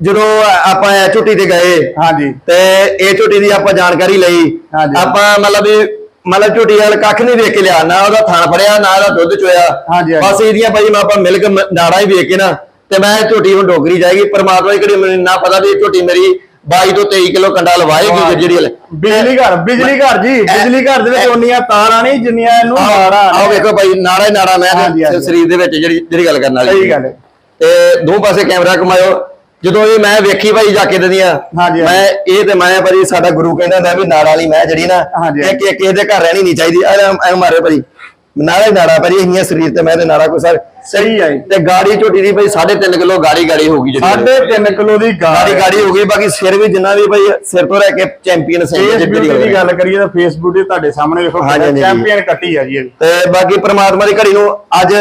ਜਦੋਂ ਆਪਾਂ ਇਹ ਝੋਟੀ ਤੇ ਗਏ ਹਾਂਜੀ ਤੇ ਇਹ ਝੋਟੀ ਦੀ ਆਪਾਂ ਜਾਣਕਾਰੀ ਲਈ ਹਾਂਜੀ। ਆਪਾਂ ਮਤਲਬ ਵੀ ਮਤਲਬ ਝੋਟੀ ਵਾਲ ਕੱਖ ਨਹੀਂ ਵੇਖ ਕੇ ਲਿਆ ਨਾ ਉਹਦਾ ਥਣ ਫੜਿਆ ਨਾ ਉਹਦਾ ਦੁੱਧ ਚੋਇਆ। ਹਾਂਜੀ, ਹਾਂਜੀ। ਬਸ ਇਹਦੀਆਂ ਭਾਈ ਮੈਂ ਆਪਾਂ ਮਿਲਕ ਮ- ਨਾੜਾ ਹੀ ਵੇਖ ਕੇ ਨਾ ਤੇ ਮੈਂ ਇਹ ਝੋਟੀ ਹੁਣ ਡੋਗਰੀ ਜਾਏਗੀ ਪਰਮਾਤਮਾ ਦੀ ਘੜੀ ਮੈਨੂੰ ਨਾ ਪਤਾ ਵੀ ਇਹ ਝੋਟੀ ਮੇਰੀ 22 ਤੋਂ 23 ਕਿਲੋ ਕੰਡਾ ਲਵਾਏਗੀ ਜਿਹੜੀ ਹਲੇ ਬਿਜਲੀ ਘਰ ਬਿਜਲੀ ਘਰ ਜੀ ਬਿਜਲੀ ਘਰ ਦੇ ਵਿੱਚ ਉਨੀਆਂ ਤਾਰਾਂ ਨਹੀਂ ਜਿੰਨੀਆਂ ਇਹਨੂੰ ਤਾਰਾਂ ਆਹ ਵੇਖੋ ਭਾਈ ਨਾੜਾ ਹੀ ਨਾੜਾ ਮੈਂ ਹਾਂਜੀ, ਤੇ ਹਾਂਜੀ। ਸਰੀਰ ਦੇ ਵਿੱਚ ਜਿਹੜੀ ਜਿਹੜੀ ਗੱਲ ਕਰਨ ਵਾਲੀ ਸਹੀ ਗੱਲ ਹੈ। ਤੇ ਦੋ ਪਾਸੇ ਕੈਮਰਾ ਘੁਮਾਇਓ ਜਦੋਂ ਇਹ ਮੈਂ ਵੇਖੀ ਭਾਈ ਜਾ ਕੇ ਦਦੀਆਂ ਹਾਂਜੀ, ਮੈਂ ਇਹ ਤੇ ਮੈਂ ਭਾਈ ਸਾਡਾ ਗੁਰੂ ਕਹਿੰਦਾ ਹੁੰਦਾ ਵੀ ਨਾੜ ਵਾਲੀ ਮੈਂ ਜਿਹੜੀ ਨਾ ਹਾਂਜੀ, ਇਹ ਕਿ ਕਿਸੇ ਦੇ ਘਰ ਰਹਿਣੀ ਨਹੀਂ ਚਾਹੀਦੀ। ਐ ਮਾਰੇ ਭਾਈ। ਨਾੜਾ ਹੀ ਨਾੜਾ ਭਾਈ ਇੰਨੀਆਂ ਸਰੀਰ ਤੇ ਮੈਂ ਤੇ ਨਾੜਾ ਕੋਈ ਸਰ ਸਹੀ ਹੈ ਜੀ। ਤੇ ਗਾੜੀ ਝੋਟੀ ਦੀ ਭਾਈ 3.5 ਕਿਲੋ ਗਾੜੀ ਗਾੜੀ ਹੋਊਗੀ ਜਿਹੜੀ। ਸਾਢੇ 3 ਕਿਲੋ ਦੀ ਗਾੜੀ। ਗਾੜੀ ਗਾੜੀ ਹੋ ਗਈ ਬਾਕੀ ਸਿਰ ਵੀ ਜਿੰਨਾ ਵੀ ਭਾਈ ਸਿਰ ਤੋਂ ਰਹਿ ਕੇ ਚੈਂਪੀਅਨ ਸਿੰਘ ਫੇਸ ਜਿਹੜੀ ਬਿਊਟੀ ਦੀ ਗੱਲ ਕਰੀਏ ਤਾਂ ਫੇਸ ਬਿਊਟੀ ਤੁਹਾਡੇ ਸਾਹਮਣੇ ਵੇਖੋ ਹਾਂਜੀ, ਹਾਂਜੀ। ਚੈਂਪੀਅਨ ਕੱਟੀ ਆ ਜੀ ਇਹ ਤੇ ਬਾਕੀ ਪ੍ਰਮਾਤਮਾ ਦੀ ਘੜੀ ਨੂੰ ਅੱਜ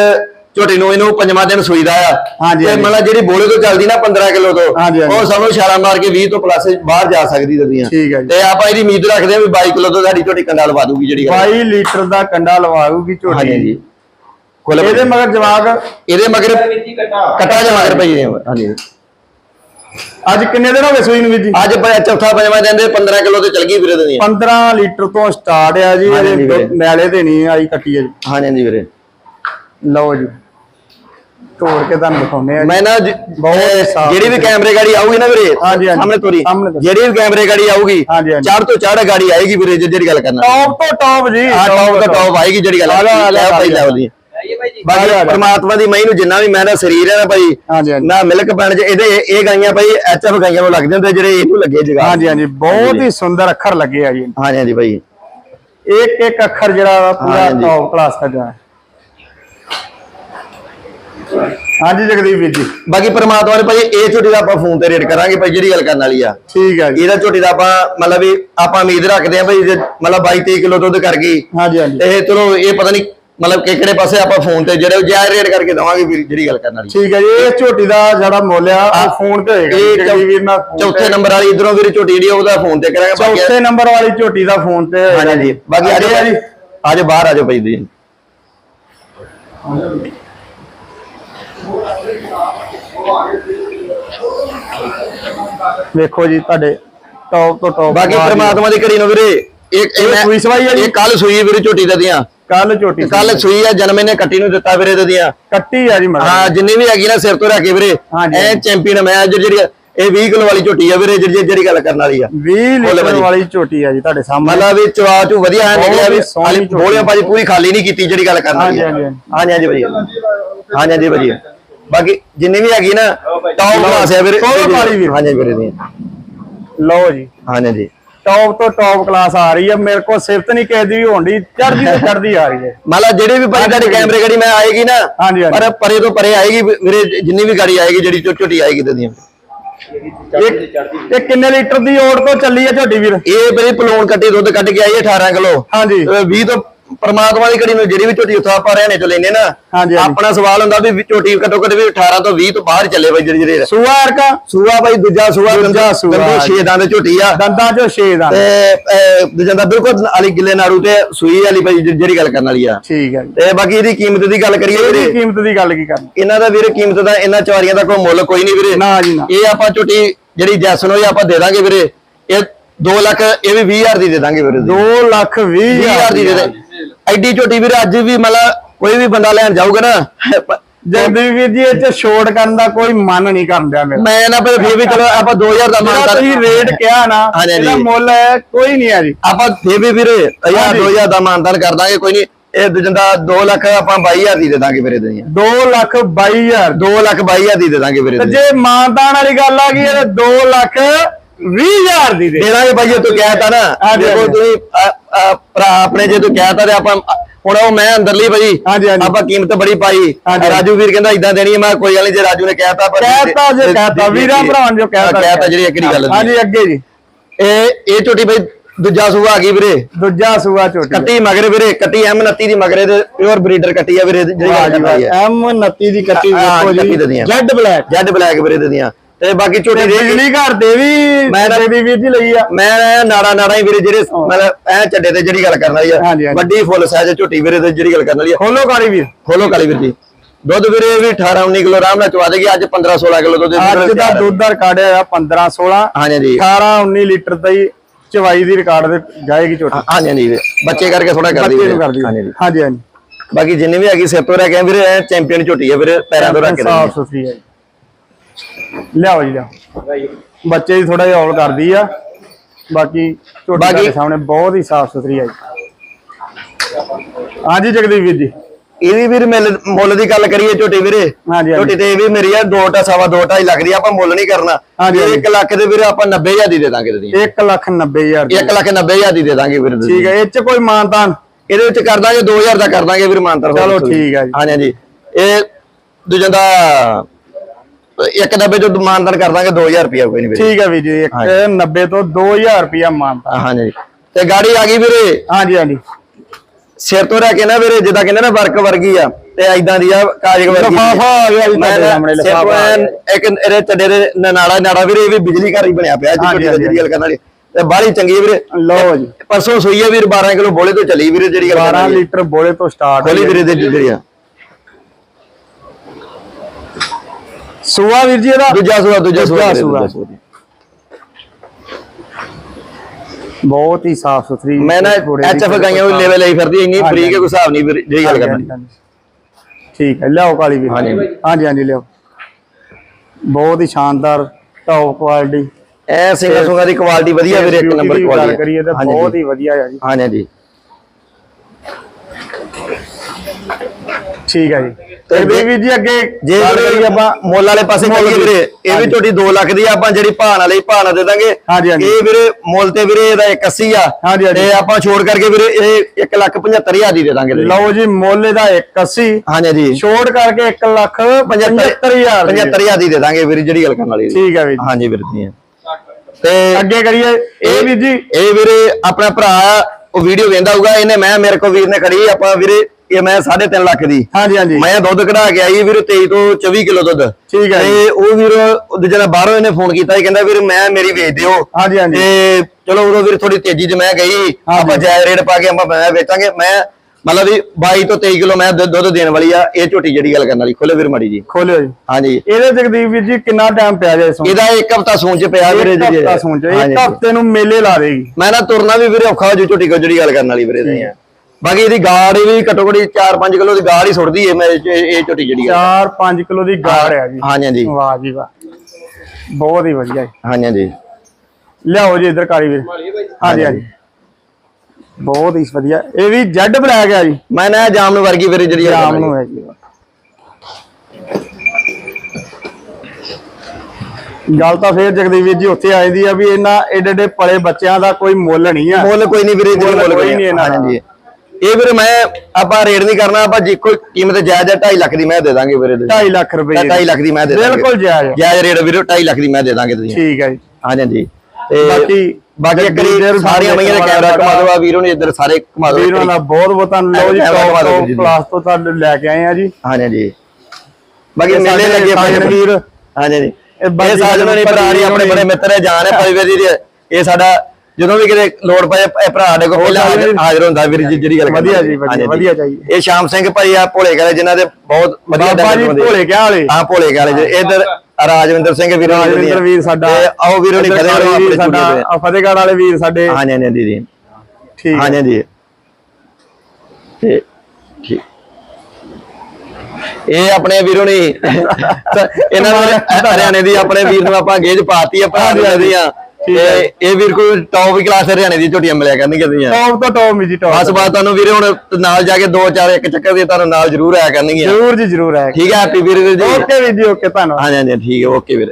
ਝੋਟੀ ਨੂੰ ਇਹਨੂੰ ਪੰਜਵਾਂ ਦਿਨ ਸੂਈਦਾ ਆ। ਹਾਂਜੀ, ਤੇ ਹਾਂਜੀ। ਮਤਲਬ ਜਿਹੜੀ ਬੋਲੇ ਤੋਂ ਚੱਲਦੀ ਨਾ 15 ਕਿਲੋ ਤੋਂ ਹਾਂਜੀ, ਹਾਂਜੀ। ਉਹ ਸਭ ਨੂੰ ਇਸ਼ਾਰਾ ਮਾਰ ਕੇ 20 ਤੋਂ ਪਲੱਸ ਬਾਹਰ ਜਾ ਸਕਦੀ ਦਦੀਆਂ। ਠੀਕ ਹੈ ਜੀ। ਤੇ ਆਪਾਂ ਇਹਦੀ ਉਮੀਦ ਰੱਖਦੇ ਹਾਂ ਵੀ 22 ਕਿਲੋ ਤੋਂ ਸਾਡੀ ਝੋਟੀ ਕੰਡਾ ਲਵਾ ਦੂਗੀ ਜਿਹੜੀ ਗੱਲ 22 ਲੀਟਰ ਦਾ ਕੰਡਾ ਲਵਾਉਗੀ ਝੋਟੀ। ਹਾਂਜੀ ਖੁੱਲ੍ਹ ਇਹਦੇ। ਮਗਰ ਜਵਾਕ ਇਹਦੇ ਮਗਰ ਕਟਾ। ਜਾ ਮਗਰ ਪਈ ਹਾਂਜੀ। ਅੱਜ ਕਿੰਨੇ ਦਿਨ ਹੋ ਗਏ ਸੂਈ ਨੂੰ ਵੀਰ ਜੀ? ਅੱਜ ਪ- ਚੌਥਾ ਪੰਜਵਾਂ ਦਿਨ ਦੇ 15 ਕਿਲੋ ਤੇ ਚਲ ਗਈ ਵੀਰੇ ਦਦੀਆਂ 15 ਲੀਟਰ ਤੋਂ ਸਟਾਰਟ ਆ ਜੀ ਹਾਂਜੀ, ਵੀਰੇ। ਮੈਲੇ ਤੇ ਨਹੀਂ ਆਈ ਕੱਟੀ ਆ ਜੀ। ਹਾਂਜੀ ਹਾਂਜੀ ਵੀਰੇ। ਲਓ ਜੀ। ਤੋੜ ਕੇ ਤੁਹਾਨੂੰ ਦਿਖਾਉਨੇ ਆ ਜੀ। ਮੈਂ ਨਾ ਜ- ਬਹੁਤ ਜਿਹੜੀ ਵੀ ਕੈਮਰੇ ਗਾੜੀ ਆਊਗੀ ਨਾ ਵੀਰੇ ਹਾਂਜੀ, ਹਾਂਜੀ। ਸਾਹਮਣੇ ਤੋਰੀ। ਸਾਹਮਣੇ ਤੋਰੀ। ਜਿਹੜੀ ਵੀ ਕੈਮਰੇ ਗਾੜੀ ਆਊਗੀ ਹਾਂਜੀ, ਤੋਂ ਚੜ ਗਾੜੀ ਆਏਗੀ ਵੀਰੇ ਜੇ- ਜਿਹੜੀ ਗੱਲ ਕਰਨਾ। ਟੌਪ ਤੋਂ ਟੌਪ ਜੀ। ਆ ਟੌਪ ਦਾ ਟੌਪ ਆਏਗੀ ਜਿਹੜੀ ਗੱਲ ਆ ਜਾ, ਆ ਜਾ, ਲੈ ਭਾਈ ਆ ਜਾ। ਲੈ ਉਹਦੀ ਬਾਕੀ ਪਰਮਾਤਮਾ ਦੀ ਮਈ ਨੂੰ ਜਿੰਨਾ ਵੀ ਮਹਿੰਦਾ ਸਰੀਰ ਹੈ ਨਾ ਭਾਈ ਹਾਂਜੀ ਨਾ ਮਿਲਕ ਪੈਣ ਚ ਇਹਦੇ ਇਹ ਗਾਈਆਂ ਭਾਈ ਐਚਐਫ ਗਾਈਆਂ ਨੂੰ ਲੱਗਦੇ ਹੁੰਦੇ ਜਿਹੜੇ ਇਹਨੂੰ ਲੱਗੇ ਜਗਾ ਹਾਂਜੀ ਹਾਂਜੀ। ਬਹੁਤ ਹੀ ਸੁੰਦਰ ਅੱਖਰ ਲੱਗੇ ਆ ਜੀ। ਹਾਂਜੀ ਹਾਂਜੀ ਭਾਈ। ਇੱਕ ਇੱਕ ਅੱਖਰ ਜਿਹੜਾ ਵਾ ਪੂਰਾ ਹਾਂਜੀ। ਟੌਪ ਕਲਾਸ ਦਾ ਹੈ ਹਾਂਜੀ ਜਗਦੀਪ ਵੀਰ ਜੀ। ਬਾਕੀ ਪਰਮਾਤਮਾ ਨੇ ਭਾਈ ਇਹ ਝੋਟੀ ਦਾ ਆਪਾਂ ਫੋਨ ਤੇ ਰੇਟ ਕਰਾਂਗੇ ਭਾਈ ਜਿਹੜੀ ਗੱਲ ਕਰਨ ਵਾਲੀ ਆ। ਠੀਕ ਹੈ ਜੀ। ਇਹਦਾ ਝੋਟੀ ਦਾ ਆਪਾਂ ਮਤਲਬ ਵੀ ਆਪਾਂ ਉਮੀਦ ਰੱਖਦੇ ਆ ਭਾਈ ਮਤਲਬ 22 23 ਕਿਲੋ ਦੁੱਧ ਕਰ ਗਈ ਹਾਂਜੀ ਹਾਂਜੀ। ਤੇ ਚਲੋ ਇਹ ਪਤਾ ਨਹੀਂ ਮਤਲਬ ਕਿ ਕਿਹੜੇ ਪਾਸੇ ਆਪਾਂ ਫੋਨ ਤੇ ਜਿਹੜੇ ਜਾਇਜ਼ ਰੇਟ ਕਰਕੇ ਦਵਾਂਗੇ ਵੀਰ ਜਿਹੜੀ ਗੱਲ ਕਰਨ ਵਾਲੀ ਠੀਕ ਹੈ ਜੀ ਇਹ ਝੋਟੀ ਦਾ ਜਿਹੜਾ ਮੁੱਲ ਆ ਉਹ ਫੋਨ ਤੇ ਹੋਏਗਾ ਇਹ ਵੀਰ ਨਾਲ ਚੌਥੇ ਨੰਬਰ ਵਾਲੀ ਇਧਰੋਂ ਵੀਰ ਝੋਟੀ ਜਿਹੜੀ ਆ ਉਹਦਾ ਫੋਨ ਤੇ ਕਰਾਂਗੇ ਬਾਕੀ ਚੌਥੇ ਨੰਬਰ ਵਾਲੀ ਝੋਟੀ ਦਾ ਫੋਨ ਤੇ ਹਾਂਜੀ ਜੀ। ਬਾਕੀ ਆਜੋ ਆ ਜੀ ਆਜੋ ਬਾਹਰ ਆਜੋ ਭਾਈ ਜੀ ਵੇਖੋ ਜੀ ਤੁਹਾਡੇ ਟੌਪ ਤੋਂ ਟੌਪ ਬਾਕੀ ਪ੍ਰਮਾਤਮਾ ਦੀ ਘੜੀ ਨੂੰ ਵੀਰੇ ਇੱਕ ਇਹ ਸੂਈ ਸਵਾਈ ਆ? ਇਹ ਕੱਲ ਸੂਈ ਵੀਰੇ ਝੋਟੀ ਦੇ ਦੀਆਂ। ਕੱਲ ਝੋਟੀ ਕੱਲ ਸੂਈ ਆ ਜਨਮੇ ਨੇ ਕੱਟੀ ਨੂੰ ਦਿੱਤਾ ਵੀਰੇ ਦੇ ਦੀਆਂ। ਕੱਟੀ ਆ ਜੀ ਮਗਰ ਹਾਂ ਜਿੰਨੀ ਵੀ ਹੈਗੀ ਨਾ ਸਿਰ ਤੋਂ ਰੱਖ ਕੇ ਵੀਰੇ। ਇਹ ਚੈਂਪੀਅਨ ਮੈਂ ਅੱਜ ਜਿਹੜੀ ਇਹ 20 ਕਿਲੋ ਵਾਲੀ ਝੋਟੀ ਆ ਵੀਰੇ ਜਿਹੜੀ ਜਿਹੜੀ ਗੱਲ ਕਰਨ ਵਾਲੀ ਆ। 20 ਬੋਲੇ ਲੀਟਰ। ਵਾਲੀ ਝੋਟੀ ਆ ਜੀ ਤੁਹਾਡੇ ਸਾਹਮਣੇ। ਮਤਲਬ ਵੀ ਚਵਾ ਚੂ ਵਧੀਆ ਨਿਕਲਿਆ ਵੀ ਹਾਲੇ। ਬੋਲਿਆ ਭਾਜੀ ਪੂਰੀ ਖਾਲੀ ਨਹੀਂ ਕੀਤੀ ਜਿਹੜੀ ਗੱਲ ਕਰਨ ਵਾਲੀ ਆ। ਹਾਂਜੀ, ਹਾਂਜੀ, ਹਾਂਜੀ। ਹਾਂਜੀ ਭਾਜੀ ਹਾਂਜੀ ਹਾਂਜੀ ਭਾਜੀ ਬਾਕੀ ਜਿੰਨੀ ਵੀ ਹੈਗੀ ਨਾ ਟੌਪ ਕਲਾਸ ਹੈ ਵੀਰੇ। ਟੌਪ ਵਾਲੀ ਵੀਰ। ਹਾਂਜੀ ਵੀਰੇ ਦੀ। ਲਓ ਜੀ। ਹਾਂਜੀ ਹਾਂਜੀ ਟੌਪ ਤੋਂ ਟੌਪ ਕਲਾਸ ਆ ਰਹੀ ਹੈ ਮੇਰੇ ਕੋਲ ਸਿਫਤ ਨਹੀਂ ਕਿਸੇ ਦੀ ਵੀ ਹੋਣੀ ਚੜਦੀ ਤੇ ਚੜਦੀ ਆ ਰਹੀ ਹੈ। ਮਤਲਬ ਜਿਹੜੇ ਵੀ ਭਾਈ ਤੁਹਾਡੇ ਕੈਮਰੇ ਗੜੀ ਮੈਂ ਆਏਗੀ ਨਾ। ਪਰ ਪਰੇ ਤੋਂ ਪਰੇ ਆਏਗੀ ਵੀ- ਵੀਰੇ ਜਿੰਨੀ ਵੀ ਗਾੜੀ ਆਏਗੀ ਜਿਹੜੀ ਛੋਟੀ ਛੋਟੀ ਆਏਗੀ ਤੇ ਦੀਆਂ। ਇਹ ਕਿੰਨੇ ਲੀਟਰ ਦੀ ਓੜ ਤੋਂ ਚੱਲੀ ਹੈ ਝੋਟੀ ਵੀਰ? ਇਹ ਵੀਰੇ ਪਲੂਣ ਕੱਟੀ ਦੁੱਧ ਕੱਢ ਕੇ ਆਈ ਹੈ 18 ਕਿਲੋ। ਹਾਂਜੀ। 20 ਤੋਂ ਪਰਮਾਤਮਾ ਦੀ ਘੜੀ ਨੂੰ ਜਿਹੜੀ ਵੀ ਝੋਟੀ ਉੱਥੋਂ ਆਪਾਂ ਰਹਿਣੇ ਚੋਂ ਲੈਨੇ ਨਾ ਹਾਂਜੀ, ਹਾਂਜੀ। ਆਪਣਾ ਸਵਾਲ ਹੁੰਦਾ ਵੀ ਝੋਟੀ ਘੱਟੋ ਘੱਟ ਵੀ 18 ਤੋਂ 20 ਤੋਂ ਬਾਹਰ ਚੱਲੇ ਬਾਈ ਜਿਹੜੀ ਜਿਹੜੀ ਸੂਆ ਅਰਕਾ ਸੂਆ ਬਾਈ ਦੂਜਾ ਸੂਆ ਦੂਜਾ ਸੂਆ। ਗੰਦੋ ਛੇ ਦੰਦ ਝੋਟੀ ਆ। ਦੰਦਾਂ ਚੋਂ ਛੇ ਦਾ ਤੇ ਅਹ, ਦੂਜਾ ਦਾ ਬਿਲਕੁਲ ਅਲੀ ਗਿੱਲੇ ਨਾਰੂ ਤੇ ਸੂਈ ਵਾਲੀ ਬਾਈ ਜਿਹੜੀ ਜਿਹੜੀ ਗੱਲ ਕਰਨ ਵਾਲੀ ਆ। ਠੀਕ ਹੈ ਜੀ। ਤੇ ਬਾਕੀ ਇਹਦੀ ਕੀਮਤ ਦੀ ਗੱਲ ਕਰੀਏ ਇਹਦੀ ਵੀਰੇ। ਕੀਮਤ ਦੀ ਗੱਲ ਕੀ ਕਰਨੀ? ਇਹਨਾਂ ਦਾ ਵੀਰੇ ਕੀਮਤ ਦਾ ਇਹਨਾਂ ਚਵਾਰੀਆਂ ਦਾ ਕੋਈ ਮੁੱਲ ਕੋਈ ਨਹੀਂ ਵੀਰੇ। ਨਾ ਜੀ ਨਾ। ਇਹ ਆਪਾਂ ਝੋਟੀ ਜਿਹੜੀ ਜੈਸਨ ਹੋਈ ਆਪਾਂ ਦੇ ਦਾਂਗੇ ਵੀਰੇ। ਇਹ 2 ਲੱਖ ਇਹ ਵੀ 20000 ਦੀ ਦੇ ਦਾਂਗੇ ਵੀਰੇ। 2 ਲੱਖ 20 20000 ਦੀ ਦੇ ਦੇ ਐਡੀ ਝੋਟੀ ਵੀਰੇ ਅੱਜ ਵੀ ਮਤਲਬ ਕੋਈ ਵੀ ਬੰਦਾ ਲੈਣ ਜਾਊਗਾ ਨਾ ਜਗਦੀਪ ਵੀਰ ਜੀ ਇਹ ਚ ਛੋੜ ਕਰਨ ਦਾ ਕੋਈ ਮਨ ਨਹੀਂ ਕਰਨ ਦਿਆ ਮੇਰਾ। ਮੈਂ ਨਾ ਫਿਰ ਫੇਰ ਵੀ ਚਲੋ ਆਪਾਂ 2000 ਦਾ ਮਾਨ ਤੁਸੀਂ ਰੇਟ ਕਿਹਾ ਨਾ। ਇਹਦਾ ਮੁੱਲ ਹੈ ਕੋਈ ਨਹੀਂ ਹੈ ਜੀ। ਆਪਾਂ ਫੇਰ ਵੀ ਵੀਰੇ 1000 ਹਾਂਜੀ। 2000 ਦਾ ਮਾਨਦਾਨ ਕਰ ਦਾਂਗੇ ਕੋਈ ਨਹੀਂ। ਇਹ ਦੂਜਾ 2 ਲੱਖ ਆਪਾਂ 22000 ਦੀ ਦੇ ਦਾਂਗੇ ਵੀਰੇ ਦੇ 2 ਲੱਖ 22000 2 ਲੱਖ 22000 ਦੀ ਦੇ ਦਾਂਗੇ ਵੀਰੇ ਜੇ ਮਾਨਦਾਨ ਵਾਲੀ ਗੱਲ ਆ ਗਈ ਇਹ 2 ਲੱਖ 20000 ਦੀ ਦੇ। ਦੇ ਦਾਂਗੇ ਭਾਈ ਤੂੰ ਕਹਿਤਾ ਨਾ। ਦੇਖੋ। ਤੁਸੀਂ ਭਰਾ ਆਪਣੇ ਜੇ ਤੂੰ ਕਹਿਤਾ ਤੇ ਆਪਾਂ ਹੁਣ ਉਹ ਮੈਂ ਅੰਦਰਲੀ ਭਾਈ ਹਾਂਜੀ, ਹਾਂਜੀ। ਆਪਾਂ ਕੀਮਤ ਬੜੀ ਪਾਈ। ਹਾਂਜੀ। ਰਾਜੂ ਵੀਰ ਕਹਿੰਦਾ ਇਦਾਂ ਦੇਣੀ ਹੈ ਮੈਂ ਕਿਹਾ ਕੋਈ ਗੱਲ ਨਹੀਂ ਜੇ ਰਾਜੂ ਨੇ ਕਹਿਤਾ ਪਰ ਕਹਿਤਾ ਜੇ ਕਹਿਤਾ ਵੀਰਾਂ ਭਰਾਵਾਂ ਜੋ ਕਹਿਤਾ ਕਹਿਤਾ ਜਿਹੜੀ ਇੱਕ ਦੀ ਗੱਲ। ਹਾਂਜੀ ਅੱਗੇ ਜੀ। ਇਹ ਇਹ ਛੋਟੀ ਭਾਈ ਦੂਜਾ ਸੂਆ ਆ ਗਈ ਵੀਰੇ। ਦੂਜਾ ਸੂਆ ਝੋਟੀ ਕੱਟੀ ਮਗਰੇ ਵੀਰੇ ਕੱਟੀ ਐਮ 29 ਦੀ ਮਗਰੇ ਤੇ ਪਿਓਰ ਬਰੀਡਰ ਕੱਟੀ ਆ ਵੀਰੇ ਜਿਹੜੀ ਗੱਲ ਕਰਦੀ ਹੈ ਐਮ 29 ਦੀ ਕੱਟੀ ਹਾਂ, ਵੇਖੋ ਕੱਟੀ ਜੀ। ਜੈਡ ਬਲੈਕ ਜੈਡ ਬਲੈਕ ਵੀਰੇ ਦੇ ਦੀਆਂ ਤੇ ਬਾਕੀ ਝੋਟੀ ਦੇ ਬਿਜਲੀ ਘਰ ਦੇ ਵੀ ਮੈਂ ਦੇਵੀ ਵੀਰ ਜੀ ਲਈ ਆ। ਮੈਂ ਨਾੜਾ ਨਾੜਾ ਹੀ ਵੀਰੇ ਜਿਹੜੇ ਮਤਲਬ ਐ ਚੱਡੇ ਤੇ ਜਿਹੜੀ ਗੱਲ ਕਰਨ ਵਾਲੀ ਆ। ਵੱਡੀ ਫੁੱਲ ਸਾਈਜ਼ ਝੋਟੀ ਵੀਰੇ ਤੇ ਜਿਹੜੀ ਗੱਲ ਕਰਨ ਵਾਲੀ ਆ। ਖੋਲੋ ਕਾਲੀ ਵੀਰ। ਖੋਲੋ ਕਾਲੀ ਵੀਰ ਜੀ। ਦੁੱਧ ਵੀਰੇ ਵੀ 18 19 ਕਿਲੋ ਆਰਾਮ ਨਾਲ ਚਵਾ ਦੇਗੀ ਅੱਜ 15 16 ਕਿਲੋ ਦੁੱਧ ਅੱਜ ਦਾ। ਦੁੱਧ ਦਾ ਰਿਕਾਰਡ ਹੈ 15 16 ਹਾਂਜੀ ਜੀ 18 19 ਲੀਟਰ ਦਾ ਹੀ ਚਵਾਈ ਦੀ ਰਿਕਾਰਡ ਦੇ ਜਾਏਗੀ ਝੋਟੀ। ਹਾਂਜੀ ਹਾਂਜੀ ਵੀਰੇ। ਬੱਚੇ ਕਰਕੇ ਥੋੜਾ ਕਰਦੀ ਹਾਂਜੀ ਜੀ ਹਾਂਜੀ ਹਾਂਜੀ। ਬਾਕੀ ਜਿੰਨੇ ਵੀ ਹੈਗੀ ਸਿਰ ਤੋਂ ਰਹਿ ਵੀਰੇ ਚੈਂਪੀਅਨ ਝੋਟੀ ਹੈ ਵੀਰੇ ਪੈਰਾਂ ਤੋਂ ਰੱਖ ਕੇ ਸਾਫ਼ ਸੁਥਰੀ ਹੈ ਜੀ। ਲਿਆਓ ਜੀ ਲਿਆਓ। ਬੱਚੇ ਦੀ ਥੋੜਾ ਜਿਹਾ ਹੌਲ ਕਰਦੀ ਆ। ਬਾਕੀ ਝੋਟੀ ਤੁਹਾਡੇ ਸਾਹਮਣੇ ਬਹੁਤ ਹੀ ਸਾਫ਼ ਸੁਥਰੀ ਹੈ ਜੀ। ਹਾਂਜੀ ਜਗਦੀਪ ਵੀਰ ਜੀ। ਇਹਦੀ ਵੀਰ ਮੁੱਲ ਦੀ ਗੱਲ ਕਰੀਏ ਝੋਟੀ ਵੀਰੇ। ਝੋਟੀ ਤੇ ਇਹ ਵੀ ਮੇਰੀ ਆ 2 ਸਵਾ 2 2.5 ਲੱਖ ਦੀ ਆਪਾਂ ਮੁੱਲ ਨਹੀਂ ਕਰਨਾ। ਹਾਂਜੀ, ਹਾਂਜੀ। 1 ਲੱਖ ਦੇ ਵੀਰੇ ਆਪਾਂ 90000 ਦੀ ਦੇ ਦਾਂਗੇ ਇਹਦੀ। 1 ਲੱਖ 90 ਹਜ਼ਾਰ ਦੀ। 1 ਲੱਖ 90000 ਦੀ ਦੇ ਦਾਂਗੇ ਵੀਰੇ ਠੀਕ ਹੈ ਇਹ ਚ ਕੋਈ ਮਾਨਤਾਨ? ਇਹਦੇ ਵਿੱਚ ਕਰ ਦਾਂਗੇ 2000 ਦਾ ਕਰ ਦਾਂਗੇ ਵੀਰ ਮਾਨਤਰ ਚਲੋ ਠੀਕ ਹੈ ਜੀ। ਹਾਂਜੀ ਹਾਂਜੀ। ਇਹ ਦੂਜਾ ਦਾ ਇੱਕ ਨੱਬੇ ਤੋਂ ਮਾਨਤਰ ਕਰ ਦਾਂਗੇ 2000 ਰੁਪਿਆ ਕੋਈ ਨਹੀਂ ਵੀਰੇ। ਠੀਕ ਹੈ ਵੀਰ ਜੀ 190 ਤੋਂ 2000 ਰੁਪਿਆ ਮਾਨਤਾ। ਹਾਂਜੀ। ਤੇ ਗਾੜੀ ਆ ਗਈ ਵੀਰੇ। ਹਾਂਜੀ ਹਾਂਜੀ। ਸਿਰ ਤੋਂ ਰਹਿ ਕੇ ਨਾ ਵੀਰੇ ਜਿੱਦਾਂ ਕਹਿੰਦੇ ਨਾ ਵਰਕ ਵਰਗੀ ਆ ਤੇ ਐਦਾਂ ਦੀ ਆ ਕਾਗਜ਼ ਵਰਗੀ ਲਿਫਾਫਾ ਆ ਗਿਆ ਜੀ ਤੁਹਾਡੇ ਸਾਹਮਣੇ ਲਿਫਾਫਾ ਇੱਕ ਇਹਦੇ ਚੱਡੇ ਦੇ ਨਾੜਾ ਨਾੜਾ ਵੀਰੇ ਇਹ ਵੀ ਬਿਜਲੀ ਘਰ ਹੀ ਬਣਿਆ ਪਿਆ ਜਿਹੜੀ ਗੱਲ ਕਰਨ ਵਾਲੀ। ਤੇ ਬਾਹਲੀ ਚੰਗੀ ਆ ਵੀਰੇ। ਲਓ ਜੀ। ਪਰਸੋਂ ਸੂਈ ਆ ਵੀਰ 12 ਕਿਲੋ ਬੋਲੇ ਤੋਂ ਚੱਲੀ ਵੀਰੇ ਜਿਹੜੀ ਗੱਲ 12 ਕਰਨ ਵਾਲੀ। ਲੀਟਰ ਬੋਲੇ ਤੋਂ ਸਟਾਰਟ ਖੋਲੀ ਵੀਰੇ ਦੇ ਜਿਹੜੀ ਆ। ਸੂਆ ਵੀਰ ਜੀ ਇਹਦਾ? ਦੂਜਾ ਸੂਆ ਦੂਜਾ ਸੂਆ ਦੂਜਾ ਜੀ। ਬਹੁਤ ਹੀ ਸਾਫ਼ ਸੁਥਰੀ ਮੈਂ ਨਾ ਐਚਐਫ ਗਾਈਆਂ ਉਹ ਲੈਵਲ ਆਈ ਫਿਰਦੀ ਇੰਨੀ ਹਾਂਜੀ, ਬਰੀਕ ਕੋਈ ਹਿਸਾਬ ਨਹੀਂ ਵੀਰੇ ਜਿਹੜੀ ਗੱਲ ਕਰਨੀ। ਠੀਕ ਹੈ ਲਿਆਓ ਕਾਲੀ ਵੀਰ। ਹਾਂਜੀ। ਹਾਂਜੀ ਲਿਆਓ। ਬਹੁਤ ਹੀ ਸ਼ਾਨਦਾਰ ਟੌਪ ਕੁਆਲਿਟੀ ਐ ਸਿੰਗਲ ਸੁੰਗਾ ਦੀ ਕੁਆਲਿਟੀ ਵਧੀਆ ਵੀਰੇ ਇੱਕ ਨੰਬਰ ਕੁਆਲਿਟੀ ਕਰੀਏ ਤਾਂ ਬਹੁਤ ਹੀ ਵਧੀਆ ਹੈ ਜੀ। ਹਾਂਜੀ ਹਾਂਜੀ। ਠੀਕ ਹੈ ਜੀ ਤੇ ਵੀਰ ਜੀ ਅੱਗੇ ਜੇ ਕਰੀਏ ਆਪਾਂ ਮੁੱਲ ਵਾਲੇ ਪਾਸੇ ਦੀ। ਵੀਰੇ ਇਹ ਵੀ। ਤੁਹਾਡੀ 2 ਲੱਖ ਦੀ ਆਪਾਂ ਜਿਹੜੀ ਭਾਣ ਵਾਲੀ ਭਾਣ ਦੇ ਦਾਂਗੇ। ਇਹ ਵੀਰੇ ਮੁੱਲ ਤੇ ਵੀਰੇ ਇਹਦਾ 81 ਆ। ਤੇ ਆਪਾਂ ਛੋੜ ਕਰਕੇ ਵੀਰੇ ਇਹ 1 ਲੱਖ 75000 ਦੀ ਦੇ ਦਾਂਗੇ। ਲਓ ਜੀ ਮੁੱਲ ਦਾ 81 ਹਾਂਜੀ ਜੀ ਛੋੜ ਕਰਕੇ 1 ਲੱਖ 75000 75000 ਦੀ ਦੇ ਦਾਂਗੇ ਵੀਰੇ ਜਿਹੜੀ ਗੱਲ ਕਰਨ ਵਾਲੀ ਠੀਕ ਹੈ ਵੀਰ ਜੀ। ਹਾਂਜੀ ਵੀਰੇ ਜੀ ਤੇ ਅੱਗੇ ਕਰੀਏ ਇਹ ਵੀਰ ਜੀ ਇਹ ਵੀਰੇ ਆਪਣਾ ਭਰਾ ਉਹ ਵੀਡੀਓ ਵੇਂਦਾ ਹੋਊਗਾ ਇਹਨੇ ਮੈਂ ਮੇਰੇ ਕੋ ਵੀਰ ਨੇ ਖੜੀ ਆਪਾਂ ਵੀਰੇ ਇਹ ਮੈਂ 3.5 ਲੱਖ ਦੀ। ਹਾਂਜੀ ਹਾਂਜੀ। ਮੈਂ ਦੁੱਧ ਕਢਾ ਕੇ ਆਈ ਵੀਰ 23 ਤੋਂ 24 ਕਿਲੋ ਦੁੱਧ। ਠੀਕ ਹੈ। ਤੇ ਉਹ ਵੀਰ ਜਿਹੜਾ ਬਾਹਰੋਂ ਇਹਨੇ ਫੋਨ ਕੀਤਾ ਸੀ ਕਹਿੰਦਾ ਵੀਰ ਮੈਂ ਮੇਰੀ ਵੇਚ ਦਿਓ। ਹਾਂਜੀ ਹਾਂਜੀ। ਤੇ ਚਲੋ ਉਦੋਂ ਵੀਰ ਥੋੜੀ ਤੇਜ਼ੀ 'ਚ ਮੈਂ ਗਈ। ਆਪਾਂ ਜਾਇਜ਼ ਰੇਟ ਪਾ ਕੇ ਆਪਾਂ ਮੈਂ ਵੇਚਾਂਗੇ। ਮੈਂ ਮਤਲਬ ਵੀ 22 ਤੋਂ 23 ਕਿਲੋ ਮੈਂ ਦੁੱਧ ਦੇਣ ਵਾਲੀ ਆ। ਇਹ ਝੋਟੀ ਜਿਹੜੀ ਗੱਲ ਕਰਨ ਵਾਲੀ ਖੋਲੇ ਵੀਰ ਮਾੜੀ ਜੀ ਖੋਲਿਓ ਜੀ। ਹਾਂਜੀ। ਇਹਦੇ ਜਗਦੀਪ ਵੀਰ ਜੀ ਕਿੰਨਾ ਟਾਈਮ ਪਿਆ ਜੇ ਸੋਂ ਇਹਦਾ ਇੱਕ ਹਫਤਾ ਸੂਣ 'ਚ ਪਿਆ ਵੀਰੇ ਇੱਕ ਜੀ। ਹਫ਼ਤਾ ਸੁਣ। ਇੱਕ ਹਫ਼ਤੇ ਨੂੰ ਮੇਲੇ ਲਾ ਦੇਗੀ। ਮੈਂ ਨਾ ਤੁਰਨਾ ਵੀ ਵੀਰੇ ਔਖਾ ਹੋ ਜੂ ਝੋਟੀ ਕੋ ਜਿਹੜੀ ਗੱਲ ਕਰਨ ਵਾਲੀ ਵੀਰੇ ਦੀ ਆ। ਬਾਕੀ ਇਹਦੀ ਗਾੜ ਵੀ ਘੱਟੋ ਘੱਟ 4-5 ਕਿਲੋ ਦੀ ਗਾੜ ਹੀ ਸੁੱਟਦੀ ਏ ਮੈਂ ਇਹ ਝੋਟੀ ਜਿਹੜੀ ਆ। 4-5 ਕਿਲੋ ਦੀ ਗਾੜ ਆ ਜੀ। ਹਾਂਜੀ ਹਾਂਜੀ। ਵਾਹ ਜੀ ਵਾਹ। ਬਹੁਤ ਹੀ ਵਧੀਆ ਜੀ। ਹਾਂਜੀ ਹਾਂਜੀ। ਲਿਆਓ ਜੀ ਇੱਧਰ ਕਾਲੀ ਵੀਰ। ਹਾਂਜੀ ਹਾਂਜੀ। ਬਹੁਤ ਹੀ ਵਧੀਆ। ਇਹ ਵੀ ਜੈਡ ਬਲੈਕ ਆ ਜੀ। ਮੈਂ ਨਾ ਜਾਮਨ ਵਰਗੀ ਵੀਰੇ ਜਿਹੜੀ ਗੱਲ ਸ਼ਾਮ ਕਰਨ ਨੂੰ ਵਾਲੀ। ਹੈ ਜੀ। ਗੱਲ ਤਾਂ ਫੇਰ ਜਗਦੀਪ ਵੀਰ ਜੀ ਉੱਥੇ ਆਈ ਦੀ ਆ ਵੀ ਇਹਨਾਂ ਏਡੇ ਏਡੇ ਪਲੇ ਬੱਚਿਆਂ ਦਾ ਕੋਈ ਮੁੱਲ ਨਹੀਂ ਆ। ਮੁੱਲ ਕੋਈ ਨਹੀਂ ਵੀਰੇ ਜੀ ਮੁੱਲ ਕੋਈ ਨਹੀਂ ਨਹੀਂ ਇਹਨਾਂ ਦਾ। ਹਾਂਜੀ। ਇਹ ਵੀਰੇ ਮੈਂ ਆਪਾਂ ਰੇਟ ਨਹੀਂ ਕਰਨਾ ਆਪਾਂ ਜੇ ਕੋਈ ਕੀਮਤ ਜਾਇਜ਼ ਹੈ 2.5 ਲੱਖ ਦੀ ਮੈਂ ਦੇ ਦਾਂਗੇ ਵੀਰੇ 2.5 ਲੱਖ ਰੁਪਏ 2.5 ਲੱਖ ਦੀ ਮੈਂ ਦੇ ਦਾਂਗੇ। ਬਿਲਕੁਲ ਜਾਇਜ਼ ਜਾਇਜ਼ ਰੇਟ ਵੀਰੇ 2.5 ਲੱਖ ਦੀ ਮੈਂ ਦੇ ਦਾਂਗੇ ਤੁਸੀਂ। ਠੀਕ ਹੈ ਜੀ ਹਾਂਜੀ ਹਾਂਜੀ ਤੇ ਬਾਕੀ ਬਾਕੀ ਵੀਰ ਸਾਰੀਆਂ ਮਈਆਂ ਦਾ ਕੈਮਰਾ ਘੁਮਾ ਦਿਓ ਆ ਵੀਰੋਂ ਨੇ ਇੱਧਰ ਸਾਰੇ ਘੁਮਾ ਇੱਕ ਵੀਰਾਂ ਦਾ। ਬਹੁਤ ਬਹੁਤ ਜੀ ਐਵੇਂ ਘੁਮਾ ਦਿਓ ਟੌਪ ਜੀ। ਕਲਾਸ ਤੋਂ ਤੁਹਾਨੂੰ ਲੈ ਕੇ ਆਏ ਆ ਜੀ। ਹਾਂਜੀ ਹਾਂਜੀ ਬਾਕੀ ਮੇਲੇ ਲੱਗੇ ਪਏ ਵੀਰ। ਹਾਂਜੀ ਹਾਂਜੀ ਇਹ ਇਹ ਬਾਕੀ ਸਾਜਨ ਨੇ ਭਰਾ ਨੇ ਆਪਣੇ ਬੜੇ ਮਿੱਤਰ ਹੈ ਜਾਨ ਹੈ ਭਾਈ ਵੀਰ ਜੀ ਦੇ। ਇਹ ਸਾਡਾ ਜਦੋਂ ਵੀ ਕਿਤੇ ਲੋੜ ਪਏ ਇਹ ਭਰਾ ਦੇ ਕੋਲ ਪਹਿਲਾਂ ਹਾਜ਼ਰ ਹੁੰਦਾ ਵੀਰ ਜੀ ਜਿਹੜੀ ਗੱਲ ਵਧੀਆ ਜੀ, ਵਧੀਆ, ਹਾਂਜੀ, ਹਾਂਜੀ। ਵਧੀਆ ਚਾਹੀਏ। ਇਹ ਸ਼ਾਮ ਸਿੰਘ ਭਾਈ ਆ ਭੋਲੇ ਕਰੇ ਜਿਨ੍ਹਾਂ ਦੇ ਬਹੁਤ ਵਧੀਆ ਬਾਬਾ ਜੀ ਡੰਗਰ। ਭੋਲੇ ਕਿਆ ਵਾਲੇ ਹਾਂ ਭੋਲੇ ਕਾਲੇ ਜੀ। ਇਧਰ ਰਾਜਵਿੰਦਰ ਸਿੰਘ ਵੀਰ ਹੋਣੀ ਰਾਜਵਿੰਦਰ ਵੀਰ ਸਾਡਾ। ਤੇ ਆਓ ਵੀਰ ਹੋਣੀ ਕਾਲੀ ਵੀਰ ਆਪਣੇ ਸਾਡਾ ਸਟੂਡੀਓ ਆਹ ਫਤਿਹਗੜ੍ਹ ਵਾਲੇ ਵੀਰ ਸਾਡੇ। ਤੇ ਹਾਂਜੀ ਹਾਂਜੀ ਦੀਦੀ। ਠੀਕ। ਹਾਂਜੀ। ਹਾਂਜੀ। ਤੇ ਠੀਕ। ਇਹ ਆਪਣੇ ਵੀਰੋ <laughs> ਨੇ ਇਹਨਾਂ ਨੂੰ ਹਰਿਆਣੇ ਦੀ ਆਪਣੇ ਵੀਰ ਨੂੰ ਆਪਾਂ ਗੇਜ ਪਾਤੀ ਆ ਭਰਾ ਦੀਆਂ ਠੀਕ ਤੇ। ਇਹ ਵੀਰ ਕੋਈ ਟੌਪ ਕਲਾਸ ਹਰਿਆਣੇ ਦੀ ਝੋਟੀਆਂ ਮਿਲਿਆ ਕਰਨਗੀਆਂ ਦੀਆਂ ਟੌਪ ਤੋਂ ਟੌਪ ਜੀ ਟੌਪ ਬਸ ਬਾਤ ਤੁਹਾਨੂੰ ਵੀਰੇ ਹੁਣ ਨਾਲ ਜਾ ਕੇ ਦੋ ਚਾਰ ਇੱਕ ਚੱਕਰ ਦੇ ਤੁਹਾਨੂੰ ਨਾਲ ਜ਼ਰੂਰ ਆਇਆ ਕਰਨਗੀਆਂ। ਜ਼ਰੂਰ ਜੀ ਜ਼ਰੂਰ ਹੈ ਠੀਕ ਹੈ ਹੈਪੀ ਵੀਰ ਜੀ। ਓਕੇ ਵੀਰ ਜੀ ਓਕੇ ਧੰਨਵਾਦ। ਹਾਂਜੀ ਹਾਂਜੀ ਠੀਕ ਹੈ ਓਕੇ ਵੀਰੇ।